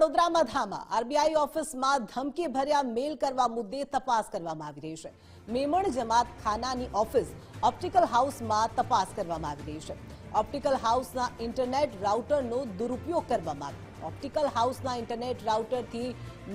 વડોદરામાં ધામા. આરબીઆઈ ઓફિસમાં ધમકી ભર્યા મેલ કરવા મુદ્દે તપાસ કરવામાં આવી રહી છે. મેમણ જમાત ખાનાની ઓફિસ ઓપ્ટિકલ હાઉસમાં તપાસ કરવામાં આવી રહી છે. ઓપ્ટિકલ હાઉસના ઇન્ટરનેટ રાઉટરનો દુરુપયોગ કરવામાં આવ્યો. ઓપ્ટિકલ હાઉસના ઇન્ટરનેટ રાઉટરથી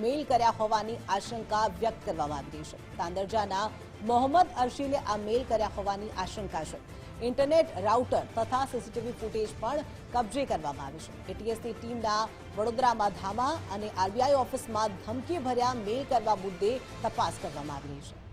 મેલ કર્યા હોવાની આશંકા વ્યક્ત કરવામાં આવી રહી છે. તાંદરજાના મોહમ્મદ અર્શીલે આ મેલ કર્યા હોવાની આશંકા છે. ઇન્ટરનેટ રાઉટર તથા સીસીટીવી ફૂટેજ પણ કબજે કરવામાં આવી છે. એટીએસની ટીમના વડોદરામાં ધામા અને આરબીઆઈ ઓફિસમાં ધમકી ભર્યા મેલ કરવા મુદ્દે તપાસ કરવામાં આવી રહી છે.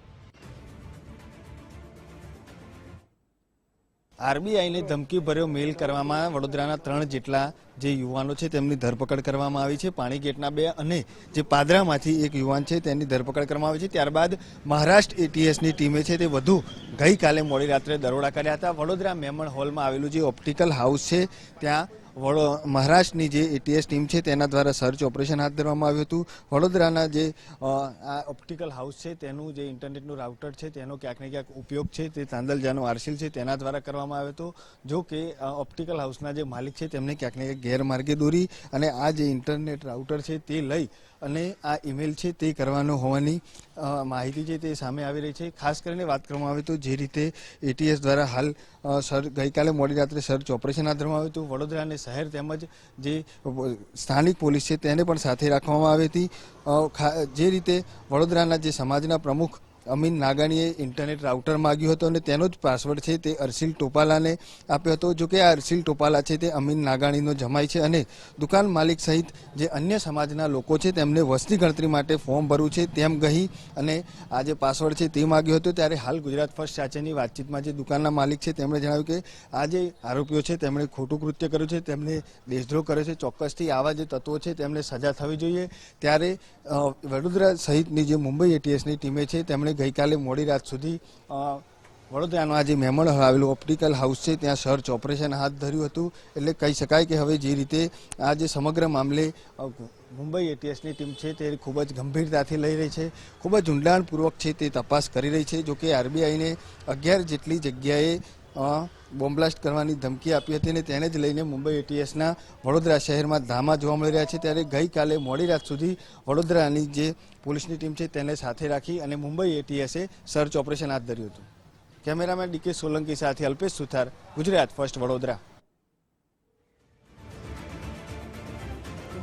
આરબીઆઈને ધમકી ભર્યો મેલ કરવામાં વડોદરાના ત્રણ જેટલા જે યુવાનો છે તેમની ધરપકડ કરવામાં આવી છે. પાણીગેટના બે અને જે પાદરામાંથી એક યુવાન છે તેની ધરપકડ કરવામાં આવી છે. ત્યારબાદ મહારાષ્ટ્ર એટીએસની ટીમે છે તે વધુ ગઈકાલે મોડી રાત્રે દરોડા કર્યા હતા. વડોદરા મેમણ હોલમાં આવેલું જે ઓપ્ટિકલ હાઉસ છે, ત્યાં વડો, મહારાષ્ટ્રની જે એટીએસ ટીમ છે તેના દ્વારા સર્ચ ઓપરેશન હાથ ધરવામાં આવ્યું હતું. વડોદરાના જે આ ઓપ્ટિકલ હાઉસ છે તેનું જે ઇન્ટરનેટનું રાઉટર છે તેનો ક્યાંક ને ક્યાંક ઉપયોગ છે તે તાંદલજાનો આરસીલ છે તેના દ્વારા કરવામાં આવ્યો હતો. જો કે ઓપ્ટિકલ હાઉસના જે માલિક છે તેમને ક્યાંક ને ક્યાંક ગેરમાર્ગે દોરી અને આ જે ઇન્ટરનેટ રાઉટર છે તે લઈ અને આ ઈમેલ છે તે કરવાનો હોવાની માહિતી છે તે સામે આવી રહી છે. ખાસ કરીને વાત કરવામાં આવે તો જે રીતે એટીએસ દ્વારા હાલ સર, ગઈકાલે મોડી રાત્રે સર્ચ ઓપરેશન હાથ ધરવામાં આવ્યું હતું. વડોદરા અને શહેર તેમજ જે સ્થાનિક પોલીસ છે તેને પણ સાથે રાખવામાં આવી હતી. જે રીતે વડોદરાના જે સમાજના પ્રમુખ અમીન નાગાણીએ ઇન્ટરનેટ રાઉટર માગ્યું હતું અને તેનો જ પાસવર્ડ છે તે અર્શિલ ટોપાલાને આપ્યો હતો. જો કે આ અર્શિલ ટોપાલા છે તે અમીન નાગાણીનો જમાય છે અને દુકાન માલિક સહિત જે અન્ય સમાજના લોકો છે તેમને વસ્તી ગણતરી માટે ફોર્મ ભરવું છે તેમ કહી અને આ જે પાસવર્ડ છે તે માગ્યો હતો. ત્યારે હાલ ગુજરાત ફર્સ્ટ સાથેની વાતચીતમાં જે દુકાનના માલિક છે તેમણે જણાવ્યું કે આ જે આરોપીઓ છે તેમણે ખોટું કૃત્ય કર્યું છે તેમણે દેશદ્રોહ કર્યો છે, ચોક્કસથી આવા જે તત્વો છે તેમને સજા થવી જોઈએ. ત્યારે વડોદરા સહિતની જે મુંબઈ એટીએસની ટીમે છે તેમણે ગઈકાલે મોડી રાત સુધી વડોદરાનું આ જે મેમણ આવેલું ઓપ્ટિકલ હાઉસ છે, ત્યાં સર્ચ ઓપરેશન હાથ ધર્યું હતું. એટલે કહી શકાય કે હવે જે રીતે આ જે સમગ્ર મામલે મુંબઈ એટીએસની ટીમ છે, તે ખૂબ જ ગંભીરતાથી લઈ રહી છે. ખૂબ જ ઊંડાણપૂર્વક છે તે તપાસ કરી રહી છે. જોકે આરબીઆઈને અગિયાર જેટલી જગ્યાએ અ, બોમ્બ બ્લાસ્ટ કરવાની ધમકી આપી હતી અને તેને જ લઈને મુંબઈ એટીએસના વડોદરા શહેરમાં ધામા જોવા મળી રહ્યા છે. ત્યારે ગઈકાલે મોડી રાત સુધી વડોદરાની જે પોલીસની ટીમ છે તેને સાથે રાખી અને મુંબઈ એટીએસે સર્ચ ઓપરેશન હાથ ધર્યું હતું. કેમેરામેન ડીકે સોલંકી સાથે અલ્પેશ સુથાર ગુજરાત ફર્સ્ટ વડોદરા.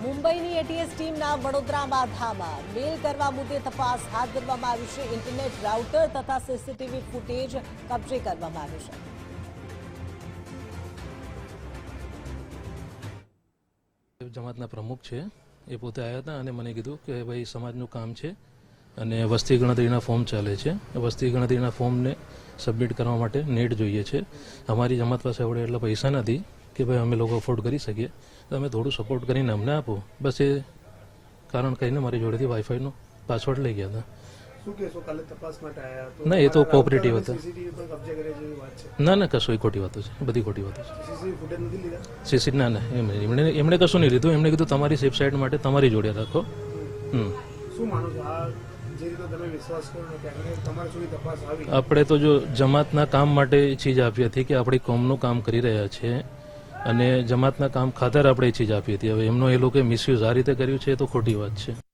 મુંબઈની એટીએસ ટીમના વડોદરામાં ધામા. મેલ કરવા મુદ્દે તપાસ હાથ ધરવામાં આવી છે. ઇન્ટરનેટ રાઉટર તથા સીસીટીવી ફૂટેજ કબજે કરવામાં આવ્યું છે. જમાતના પ્રમુખ છે. એ પોતે આવ્યા હતા અને મને કીધું કે ભાઈ સમાજનું કામ છે અને વસ્તી ગણતરીના ફોર્મ ચાલે છે. વસ્તી ગણતરીના ફોર્મને સબમિટ કરવા માટે નેટ જોઈએ છે. અમારી જમાત પાસે આપણે એટલા પૈસા નથી કે ભાઈ અમે લોકો અફોર્ડ કરી શકીએ. તમે થોડું સપોર્ટ કરીને અમને આપો. બસ એ કારણ કહીને મારી જોડેથી વાઈફાઈનો પાસવર્ડ લઈ ગયા હતા. શું કહેશો? કાલે તપાસ માટે આવ્યા તો ના, એ તો કોઓપરેટિવ હતા. સીસીટીવી પર કબજે કરે જેવી વાત છે. ના ના કશું એ ખોટી વાતો છે. બધી ખોટી વાતો છે. સીસીટીવી ફૂટેજ નથી લીધા? સીસી ના ના. એમણે એમણે કશું નહીં લીધું. એમણે કીધું તમારી સેફ સાઈડ માટે તમારી જોડે રાખો. હમ. શું માનો છો? આ આપણે તો જો જમાતના કામ માટે ચીજ આપી હતી કે આપણી કોમનું કામ કરી રહ્યા છે અને જમાતના કામ ખાતર આપણે એ ચીજ આપી હતી. હવે એમનો એ લોકોએ મિસયુઝ આ રીતે કર્યું છે એ તો ખોટી વાત છે.